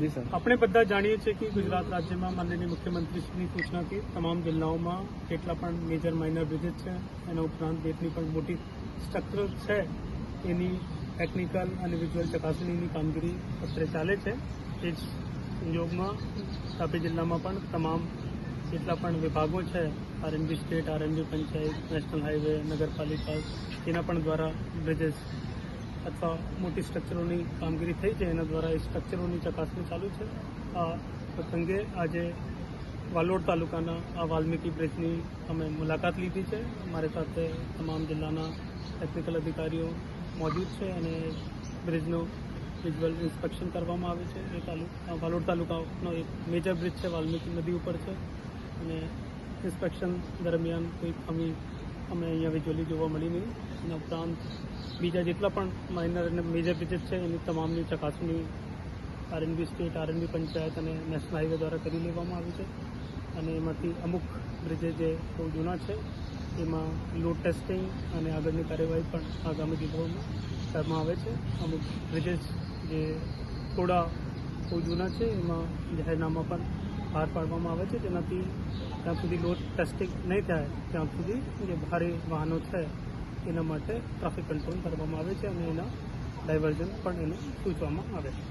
જી sir. આપણે બધા જાણીએ છીએ કે ગુજરાત રાજ્યમાં માનનીય મુખ્યમંત્રીશ્રીની સૂચનાથી તમામ જિલ્લાઓમાં કેટલા પણ મેજર માઇનર બ્રિજેસ છે, એના ઉપરાંત જેટલી પણ મોટી સ્ટ્રક્ચર છે, એની ટેકનિકલ અને વિઝ્યુઅલ ચકાસણીની કામગીરી અત્યારે ચાલે છે. એ જ સંજોગમાં તાપી જિલ્લામાં પણ તમામ જેટલા પણ વિભાગો છે RNB state RNB panchayat national highway નગરપાલિકા, એના પણ દ્વારા બ્રિજેસ અથવા મોટી સ્ટ્રક્ચરોની કામગીરી થઈ છે, એના દ્વારા એ સ્ટ્રક્ચરોની ચકાસણી ચાલુ છે. આ પ્રસંગે આજે વાલોડ તાલુકાના આ વાલ્મીકી બ્રિજની અમે મુલાકાત લીધી છે. અમારી સાથે તમામ જિલ્લાના ટેકનિકલ અધિકારીઓ મોજૂદ છે અને બ્રિજનું વિઝ્યુઅલ ઇન્સ્પેક્શન કરવામાં આવે છે. એ તાલુ, આ વાલોડ તાલુકાનો એક મેજર બ્રિજ છે, વાલ્મીકી નદી ઉપર છે. અને ઇન્સ્પેક્શન દરમિયાન કોઈ ખામી અમે અહીંયા વિઝ્યુઅલી જોવા મળી નહીં. એના ઉપરાંત બીજા જેટલા પણ માઇનર અને મેજર બ્રિજેસ છે, એની તમામની ચકાસણી આરએનબી સ્ટેટ આરએનબી પંચાયત અને નેશનલ હાઈવે દ્વારા કરી લેવામાં આવી છે. અને એમાંથી અમુક બ્રિજે જે બહુ જૂના છે, એમાં લોડ ટેસ્ટિંગ અને આગળની કાર્યવાહી પણ આગામી દિવસોમાં કરવામાં આવે છે. અમુક બ્રિજેસ જે થોડા બહુ જૂના છે, એમાં જાહેરનામા પણ બહાર પાડવામાં આવે છે જેનાથી જ્યાં સુધી લોડ ટેસ્ટિંગ નહીં થાય, ત્યાં સુધી જે ભારે વાહનો છે, એના માટે ટ્રાફિક કંટ્રોલ કરવામાં આવે છે અને એના ડાયવર્ઝન પણ એને સૂચવામાં આવે છે.